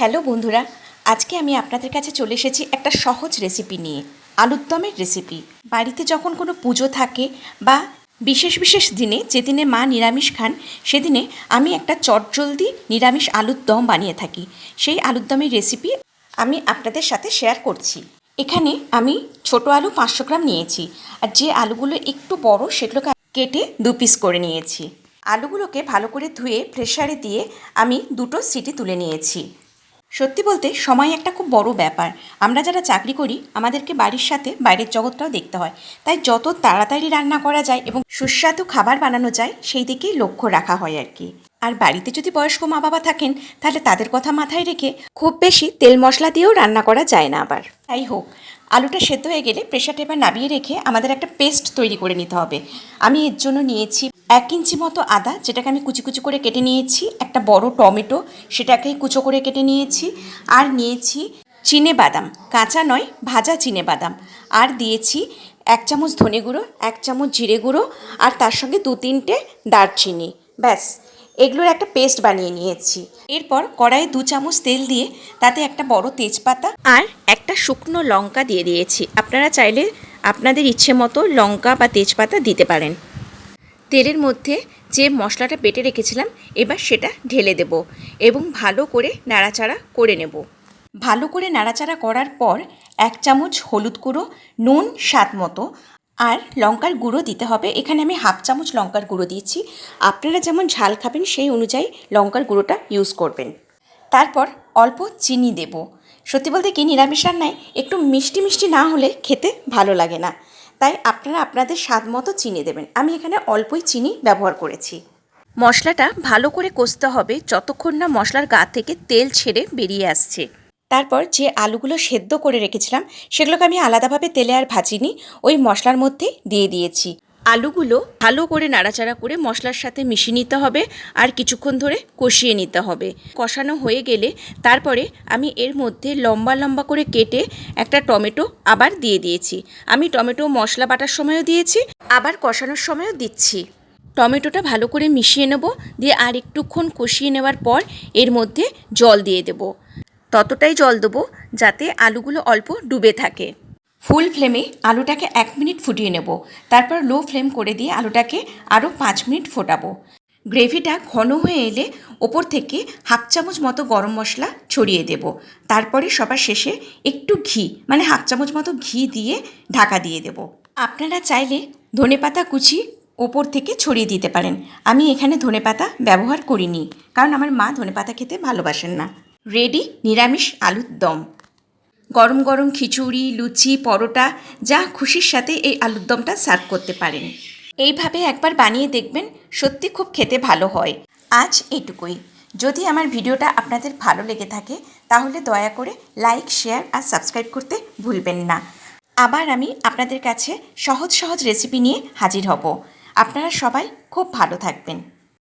Hello বন্ধুরা, আজকে আমি আপনাদের কাছে চলে এসেছি একটা সহজ রেসিপি নিয়ে, আলুর দমের রেসিপি বাড়িতে যখন কোনো পুজো থাকে বা বিশেষ বিশেষ দিনে যেদিনে মা নিরামিষ খান, সেদিনে আমি একটা চটজলদি নিরামিষ আলুর দম বানিয়ে থাকি। সেই আলুর দমের রেসিপি আমি আপনাদের সাথে শেয়ার করছি। এখানে আমি ছোট আলু পাঁচশো গ্রাম নিয়েছি আর যে আলুগুলো একটু বড় সেগুলোকে কেটে দু পিস করে নিয়েছি। আলুগুলোকে ভালো করে ধুয়ে প্রেসারে দিয়ে আমি দুটো সিটি তুলে নিয়েছি। সত্যি বলতে সময় একটা খুব বড় ব্যাপার। আমরা যারা চাকরি করি, আমাদেরকে বাড়ির সাথে বাইরের জগৎটাও দেখতে হয়। তাই যত তাড়াতাড়ি রান্না করা যায় এবং সুস্বাদু খাবার বানানো যায়, সেই দিকেই লক্ষ্য রাখা হয় আর কি। আর বাড়িতে যদি বয়স্ক মা বাবা থাকেন, তাহলে তাদের কথা মাথায় রেখে খুব বেশি তেল মশলা দিয়েও রান্না করা যায় না আবার। তাই হোক আলুটা সেদ্ধ হয়ে গেলে প্রেশারটা এবার নামিয়ে রেখে আমাদের একটা পেস্ট তৈরি করে নিতে হবে। আমি এর জন্য নিয়েছি এক ইঞ্চি মতো আদা, যেটাকে আমি কুচি কুচি করে কেটে নিয়েছি, একটা বড় টমেটো, সেটাকে কুচো করে কেটে নিয়েছি, আর নিয়েছি চিনে বাদাম, কাঁচা নয়, ভাজা চিনে বাদাম। আর দিয়েছি এক চামচ ধনে গুঁড়ো, এক চামচ জিরে গুঁড়ো, আর তার সঙ্গে দু তিনটে দারচিনি। ব্যাস, এগুলোর একটা পেস্ট বানিয়ে নিয়েছি। এরপর কড়াইয়ে দু চামচ তেল দিয়ে তাতে একটা বড় তেজপাতা আর একটা শুকনো লঙ্কা দিয়ে দিয়েছি। আপনারা চাইলে আপনাদের ইচ্ছে মতো লঙ্কা বা তেজপাতা দিতে পারেন। তেলের মধ্যে যে মশলাটা বেটে রেখেছিলাম, এবার সেটা ঢেলে দেব এবং ভালো করে নাড়াচাড়া করে নেব। ভালো করে নাড়াচাড়া করার পর এক চামচ হলুদ গুঁড়ো, নুন, স্বাদ মতো আর লঙ্কার গুঁড়ো দিতে হবে। এখানে আমি হাফ চামচ লঙ্কার গুঁড়ো দিয়েছি। আপনারা যেমন ঝাল খাবেন, সেই অনুযায়ী লঙ্কার গুঁড়োটা ইউজ করবেন। তারপর অল্প চিনি দেব। সত্যি বলতে কি নিরামিষ রান্নায় একটু মিষ্টি মিষ্টি না হলে খেতে ভালো লাগে না। তাই আপনারা আপনাদের স্বাদ মতো চিনি দেবেন। আমি এখানে অল্পই চিনি ব্যবহার করেছি। মশলাটা ভালো করে কষতে হবে যতক্ষণ না মশলার গা থেকে তেল ছেড়ে বেরিয়ে আসছে। তারপর যে আলুগুলো সেদ্ধ করে রেখেছিলাম সেগুলোকে আমি আলাদাভাবে তেলে আর ভাজিনি ওই মশলার মধ্যে দিয়ে দিয়েছি। আলুগুলো ভালো করে নাড়াচাড়া করে মশলার সাথে মিশিয়ে নিতে হবে আর কিছুক্ষণ ধরে কষিয়ে নিতে হবে। কষানো হয়ে গেলে তারপরে আমি এর মধ্যে লম্বা লম্বা করে কেটে একটা টমেটো আবার দিয়ে দিয়েছি। আমি টমেটো মশলা বাটার সময়ও দিয়েছি, আবার কষানোর সময়ও দিচ্ছি। টমেটোটা ভালো করে মিশিয়ে নেব, দিয়ে আর একটুক্ষণ কষিয়ে নেওয়ার পর এর মধ্যে জল দিয়ে দেব। ততটাই জল দেবো যাতে আলুগুলো অল্প ডুবে থাকে। ফুল ফ্লেমে আলুটাকে এক মিনিট ফুটিয়ে নেব। তারপর লো ফ্লেম করে দিয়ে আলুটাকে আরও পাঁচ মিনিট ফোটাবো। গ্রেভিটা ঘন হয়ে এলে ওপর থেকে হাফ চামচ মতো গরম মশলা ছড়িয়ে দেব। তারপরে সবার শেষে একটু ঘি মানে হাফ চামচ মতো ঘি দিয়ে ঢাকা দিয়ে দেব। আপনারা চাইলে ধনেপাতা কুচি ওপর থেকে ছড়িয়ে দিতে পারেন। আমি এখানে ধনেপাতা ব্যবহার করিনি, কারণ আমার মা ধনেপাতা খেতে ভালোবাসেন না। রেডি নিরামিষ আলুর দম। গরম গরম খিচুড়ি, লুচি, পরোটা, যা খুশির সাথে এই আলুর দমটা সার্ভ করতে পারেন। এইভাবে একবার বানিয়ে দেখবেন সত্যি খুব খেতে ভালো হয়। আজ এটুকুই। যদি আমার ভিডিওটা আপনাদের ভালো লেগে থাকে, তাহলে দয়া করে লাইক শেয়ার আর সাবস্ক্রাইব করতে ভুলবেন না। আবার আমি আপনাদের কাছে সহজ সহজ রেসিপি নিয়ে হাজির হব। আপনারা সবাই খুব ভালো থাকবেন।